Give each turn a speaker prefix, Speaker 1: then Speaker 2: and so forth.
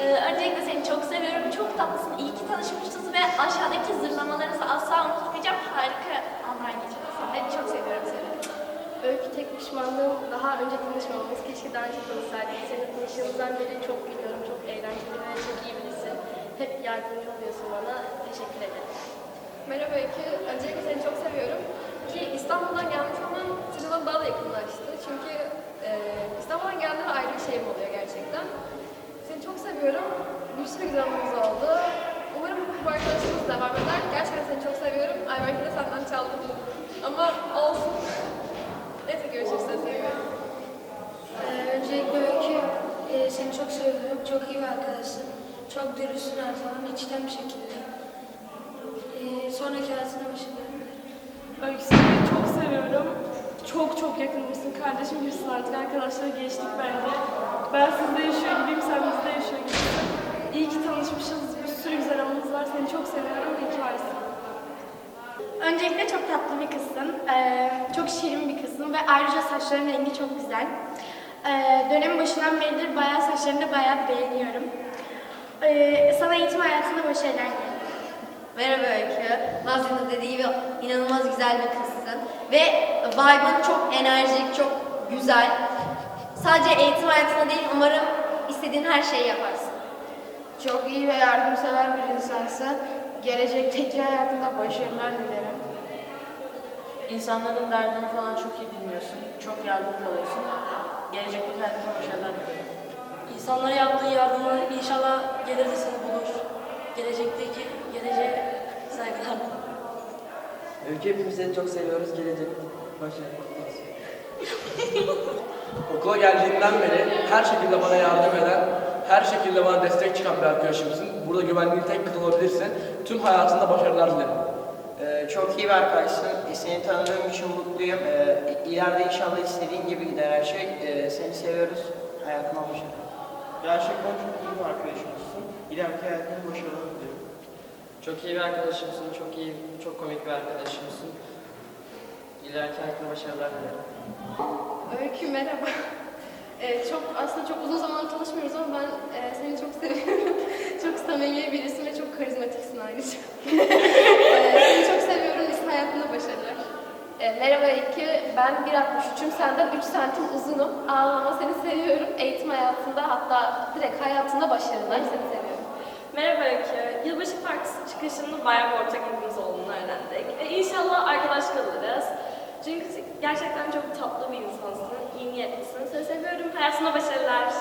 Speaker 1: Ee, öncelikle seni çok seviyorum. Çok tatlısın. İyi ki tanışmışız ve aşağıdaki zırlamalarınızı asla unutmayacağım. Harika anlar geçirdim seninle. Çok seviyorum seni.
Speaker 2: Öykü tek pişmanlığım daha önce tanışmamamız. Keşke daha önce tanışsaydık. Seninle tanıştığımızdan beri çok gülüyorum. Çok eğlenceli ve çok iyi birisin. Hep yardımcı oluyorsun bana. Teşekkür ederim.
Speaker 3: Merhaba Öykü. Öncelikle seni çok seviyorum. Bir sürü güzel anımız oldu. Umarım bu arkadaşımız devam eder. Gerçekten seni çok seviyorum. Ayberk'i de senden çaldım. Ama olsun. Neyse görüşürüz. Seni seviyorum.
Speaker 4: Ee, öncelikle Öykü, e, seni çok seviyorum. Çok iyi bir arkadaşsın. Çok dürüstsün her zaman, içten bir şekilde. Ee, sonraki hayatına başarılar.
Speaker 5: Öykü seni çok seviyorum. Çok çok yakınmışsın. Kardeşim gibisin artık. Arkadaşlara geçtik bence. Ben sizde yaşıyor gibiyim, sen bizde yaşıyor gibisin. İyi ki tanışmışız. Bir sürü güzel anımız var. Seni çok seviyorum. İyi ki varsın.
Speaker 6: Öncelikle çok tatlı bir kızsın. Ee, çok şirin bir kızsın ve ayrıca saçların rengi çok güzel. Ee, dönemin başından beridir bayağı saçlarını da bayağı beğeniyorum. Ee, sana eğitim hayatında başarılar dilerim.
Speaker 7: Merhaba Öykü. Nazlı'nın dediği gibi inanılmaz güzel bir kızsın. Ve vibe'ın çok enerjik, çok güzel. Sadece eğitim hayatında değil, umarım istediğin her şeyi yaparsın.
Speaker 4: Çok iyi ve yardımsever bir insansın. Gelecekteki hayatında başarılar dilerim.
Speaker 8: İnsanların derdini falan çok iyi bilmiyorsun. Çok yardımcı oluyorsun. Gelecekteki hayatına başarılar dilerim.
Speaker 5: İnsanlara yaptığı yardımlar inşallah gelir de seni bulur. Gelecekteki geleceğe saygılar.
Speaker 9: Öykü hepimiz seni çok seviyoruz. Gelecek başarılı olsun. Okula geldiğinden beri her şekilde bana yardım eden, her şekilde bana destek çıkan bir arkadaşımsın. Burada güvenliğin tek kız olabilirsin. Tüm hayatında başarılar dilerim.
Speaker 10: Ee, çok iyi bir arkadaşsın. Ee, Seni tanıdığım için mutluyum. Ee, ileride inşallah istediğin gibi gider her şey. Ee, seni seviyoruz. Hayatına başarılar.
Speaker 11: Gerçekten çok iyi bir arkadaşımızsın. İleriki hayatında başarılar diliyorum.
Speaker 9: Çok iyi bir arkadaşımsın. Çok iyi, çok komik bir arkadaşımsın. İleriki hayatına başarılar dilerim.
Speaker 3: Öykü merhaba. Ee, çok aslında çok uzun zaman tanışmıyoruz ama ben e, seni çok seviyorum. çok samimi birisin ve çok karizmatiksin ayrıca. Ee, seni çok seviyorum. Lisan hayatında başarılar. Ee, merhaba Öykü. Ben 1.63'üm. Senden 3 santim uzunum. Ağlama seni seviyorum. Eğitim hayatında hatta direkt hayatında başarılar. Seni seviyorum.
Speaker 5: Merhaba Öykü. Yılbaşı partisi çıkışında bayağı bir ortak ilgimiz olduğunu öğrendik. E, inşallah arkadaş kalırız. Çünkü gerçekten çok tatlı bir insansın, iyi niyetlisin. Seni seviyorum. Hayatına başarılar.